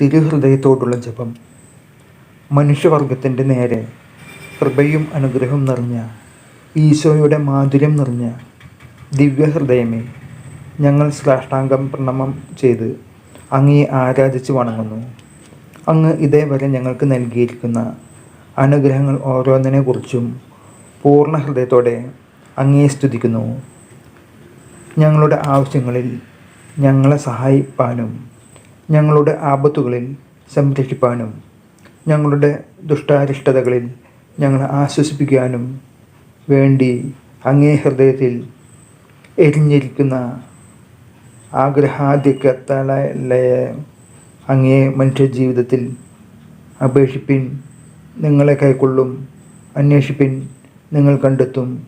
തിരുഹൃദയത്തോടുള്ള ജപം മനുഷ്യവർഗത്തിന്റെ നേരെ കൃപയും അനുഗ്രഹം നിറഞ്ഞ ഈശോയുടെ മാധുര്യം നിറഞ്ഞ ദിവ്യഹൃദയമേ ഞങ്ങൾ ശ്രേഷ്ഠാംഗം പ്രണമം ചെയ്ത് അങ്ങയെ ആരാധിച്ച് വണങ്ങുന്നു. അങ്ങ് ഇതേവരെ ഞങ്ങൾക്ക് നൽകിയിരിക്കുന്ന അനുഗ്രഹങ്ങൾ ഓരോന്നിനെക്കുറിച്ചും പൂർണ ഹൃദയത്തോടെ അങ്ങയെ സ്തുതിക്കുന്നു. ഞങ്ങളുടെ ആവശ്യങ്ങളിൽ ഞങ്ങളെ സഹായിപ്പാനും ഞങ്ങളുടെ ആപത്തുകളിൽ സംരക്ഷിപ്പാനും ഞങ്ങളുടെ ദുഷ്ടാരിഷ്ടതകളിൽ ഞങ്ങളെ ആശ്വസിപ്പിക്കാനും വേണ്ടി അങ്ങേ ഹൃദയത്തിൽ എരിഞ്ഞിരിക്കുന്ന ആഗ്രഹാദ്യക്കത്തലയെ അങ്ങേ മനുഷ്യജീവിതത്തിൽ അപേക്ഷിപ്പിൻ നിങ്ങളെ കൈക്കൊള്ളും അന്വേഷിപ്പിൻ നിങ്ങൾ കണ്ടെത്തും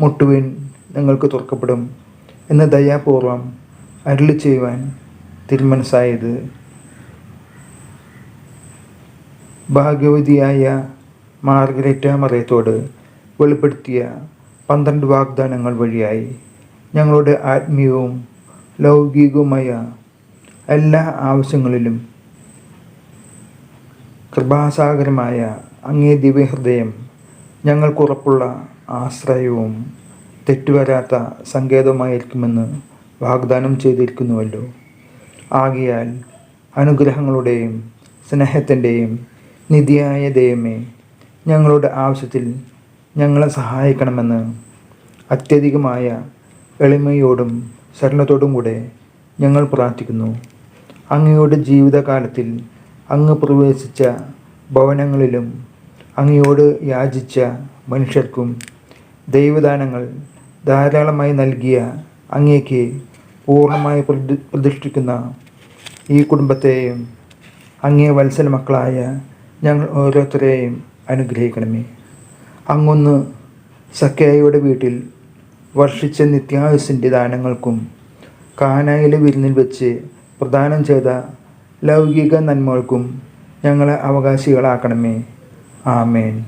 മുട്ടുവിൻ നിങ്ങൾക്ക് തുറക്കപ്പെടും എന്ന് ദയാപൂർവം അരുളി ചെയ്യുവാൻ തിരുമനസ്സായത് ഭാഗ്യവതിയായ മാർഗരേറ്റ മറയത്തോട് വെളിപ്പെടുത്തിയ പന്ത്രണ്ട് വാഗ്ദാനങ്ങൾ വഴിയായി ഞങ്ങളുടെ ആത്മീയവും ലൗകികവുമായ എല്ലാ ആവശ്യങ്ങളിലും കൃപാസാഗരമായ അങ്ങേ ദിവ്യഹൃദയം ഞങ്ങൾക്കുറപ്പുള്ള ആശ്രയവും തെറ്റുവരാത്ത സങ്കേതമായിരിക്കുമെന്ന് വാഗ്ദാനം ചെയ്തിരിക്കുന്നുവല്ലോ. ആകിയാൽ അനുഗ്രഹങ്ങളുടെയും സ്നേഹത്തിന്റെയും നിധിയായ ദൈവമേ ഞങ്ങളുടെ ആവശ്യത്തിൽ ഞങ്ങളെ സഹായിക്കണമെന്ന് അത്യധികമായ എളിമയോടും ശരണത്തോടും കൂടെ ഞങ്ങൾ പ്രാർത്ഥിക്കുന്നു. അങ്ങയുടെ ജീവിതകാലത്തിൽ അങ്ങ് പ്രവേശിച്ച ഭവനങ്ങളിലും അങ്ങയോട് യാചിച്ച മനുഷ്യർക്കും ദൈവദാനങ്ങൾ ധാരാളമായി നൽകിയ അങ്ങേക്ക് പൂർണമായി പ്രതി പ്രതിഷ്ഠിക്കുന്ന ഈ കുടുംബത്തെയും അങ്ങേ വത്സല മക്കളായ ഞങ്ങൾ ഓരോരുത്തരെയും അനുഗ്രഹിക്കണമേ. അങ്ങൊന്ന് സഖ്യായിയുടെ വീട്ടിൽ വർഷിച്ച നിത്യായുസിന്റെ ദാനങ്ങൾക്കും കാനായിലെ വിരുന്നിൽ വെച്ച് പ്രദാനം ചെയ്ത ലൗകിക നന്മകൾക്കും ഞങ്ങളെ അവകാശികളാക്കണമേ. ആമേൻ.